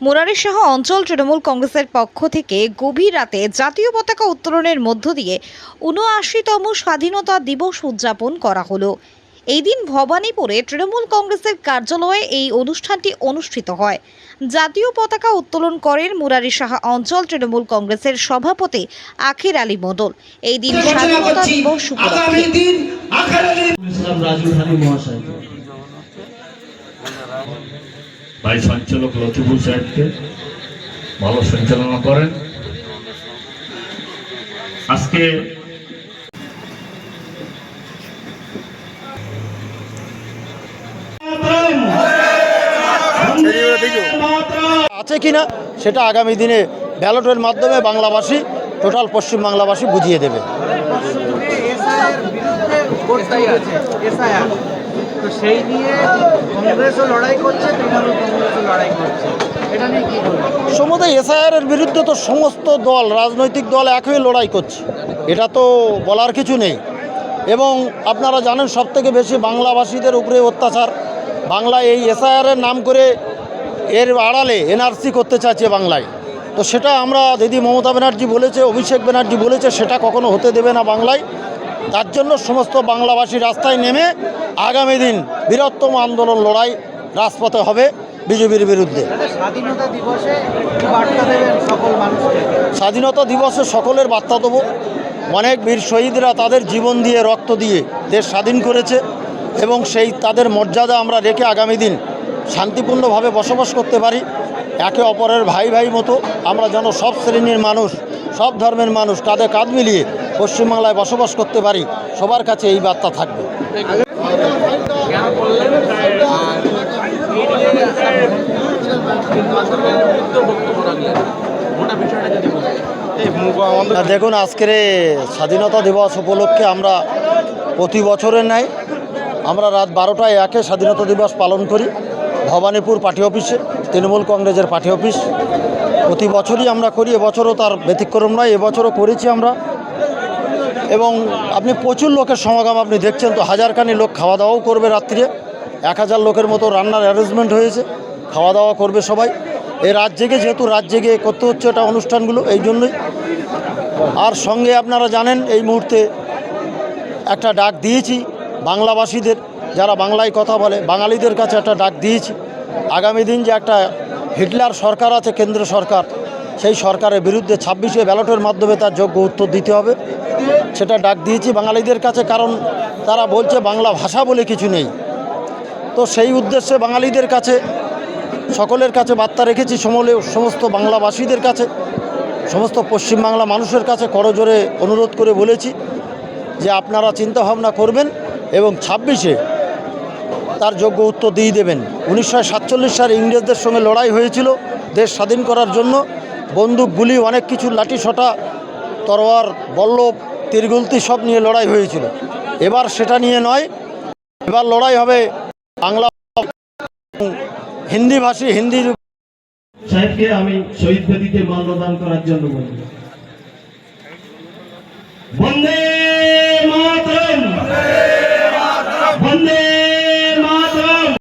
মুরারি সহ অঞ্চল তৃণমূল কংগ্রেসের পক্ষ থেকে গভীর রাতে জাতীয় পতাকা উত্তোলনের মধ্য দিয়ে উনআশিতম স্বাধীনতা দিবস উদযাপন করা হলো। এই দিন ভবানীপুরে তৃণমূল কংগ্রেসের কার্যালয়ে এই অনুষ্ঠানটি অনুষ্ঠিত হয়। জাতীয় পতাকা উত্তোলন করেন মুরারি সাহা অঞ্চল তৃণমূল কংগ্রেসের সভাপতি আখির আলী মণ্ডল এই দিন স্বাধীনতা দিবস উপলক্ষে আগামী দিন আগামী ইসলাম রাজুল হানি মহাশয় ভাই সঞ্চালক লতিফুল সাহেবকে ভালো সঞ্চালনা করেন। আজকে আছে কিনা সেটা আগামী দিনে ব্যালটের মাধ্যমে বাংলাভাষী টোটাল পশ্চিম বাংলাভাষী বুঝিয়ে দেবে। তো সেই নিয়ে কংগ্রেসও লড়াই করছে, তৃণমূল কংগ্রেসও লড়াই করছে। এটা নিয়ে কি এসআইআর এর বিরুদ্ধে তো সমস্ত দল, রাজনৈতিক দল এক হয়ে লড়াই করছে। এটা তো বলার কিছু নেই। এবং আপনারা জানেন সবথেকে বেশি বাংলাভাষীদের উপরে অত্যাচার। বাংলা এই এসআইআর এর নাম করে এর আড়ালে এনআরসি করতে চাইছে বাংলায়। তো সেটা আমরা দিদি মমতা ব্যানার্জি বলেছে, অভিষেক ব্যানার্জি বলেছে, সেটা কখনো হতে দেবে না বাংলায়। তার জন্য সমস্ত বাংলাভাষী রাস্তায় নেমে আগামী দিন বৃহত্তম আন্দোলন লড়াই রাজপথে হবে বিজেপির বিরুদ্ধে। স্বাধীনতা দিবসে স্বাধীনতা সকলের বার্তা দেবো। অনেক বীর শহীদরা তাদের জীবন দিয়ে রক্ত দিয়ে দেশ স্বাধীন করেছে এবং সেই তাদের মর্যাদা আমরা রেখে আগামী দিন শান্তিপূর্ণভাবে বসবাস করতে পারি। একে অপরের ভাই ভাই মতো আমরা যেন সব শ্রেণির মানুষ সব ধর্মের মানুষ কাঁধে কাঁধ মিলিয়ে পশ্চিমবাংলায় বসবাস করতে পারি, সবার কাছে এই বার্তা থাকবে। দেখুন, আজকের স্বাধীনতা দিবস উপলক্ষে আমরা প্রতি বছরের ন্যায় আমরা রাত বারোটায় একে স্বাধীনতা দিবস পালন করি, ভবানীপুর পার্টি অফিসে, তৃণমূল কংগ্রেসের পার্টি অফিস। প্রতি বছরই আমরা করি, এবছরও তার ব্যতিক্রম নয়, এবছরও করেছি আমরা। এবং আপনি প্রচুর লোকের সমাগম আপনি দেখছেন তো, হাজারখানি লোক খাওয়া দাওয়াও করবে রাত্রিরে। এক হাজার লোকের মতো রান্নার অ্যারেঞ্জমেন্ট হয়েছে খাওয়া দাওয়া করবে সবাই। এই রাত জেগে, যেহেতু রাত জেগে করতে হচ্ছে এটা অনুষ্ঠানগুলো, এই জন্যই। আর সঙ্গে আপনারা জানেন, এই মুহূর্তে একটা ডাক দিয়েছি বাংলাভাষীদের যারা বাংলায় কথা বলে, বাঙালিদের কাছে একটা ডাক দিয়েছি। আগামী দিন যে একটা হিটলার সরকার আছে, কেন্দ্র সরকার সেই সরকারের বিরুদ্ধে ছাব্বিশে ব্যালটের মাধ্যমে তার যোগ্য উত্তর দিতে হবে। সেটা ডাক দিয়েছি বাঙালিদের কাছে, কারণ তারা বলছে বাংলা ভাষা বলে কিছু নেই। তো সেই উদ্দেশ্যে বাঙালিদের কাছে, সকলের কাছে বার্তা রেখেছি, সমলে সমস্ত বাংলাভাষীদের কাছে, সমস্ত পশ্চিমবাংলা মানুষের কাছে করজোরে অনুরোধ করে বলেছি যে আপনারা চিন্তা ভাবনা করবেন এবং ছাব্বিশে তার যোগ্য উত্তর দিয়ে দেবেন। উনিশশো সাতচল্লিশ সালে ইংরেজদের সঙ্গে লড়াই হয়েছিল, দেশ স্বাধীন করার জন্য। বন্দুক, গুলি, অনেক কিছু, লাঠি ছটা, তরোয়ার বল্লভ তীরগুলতি সব নিয়ে লড়াই হয়েছিল। এবার সেটা নিয়ে নয়, এবার লড়াই হবে বাংলা হিন্দি ভাষী, হিন্দি সাহেবকে আমি শহীদ বেদিতে মাল্যদান করার জন্য বলব বন্দে মাতরম!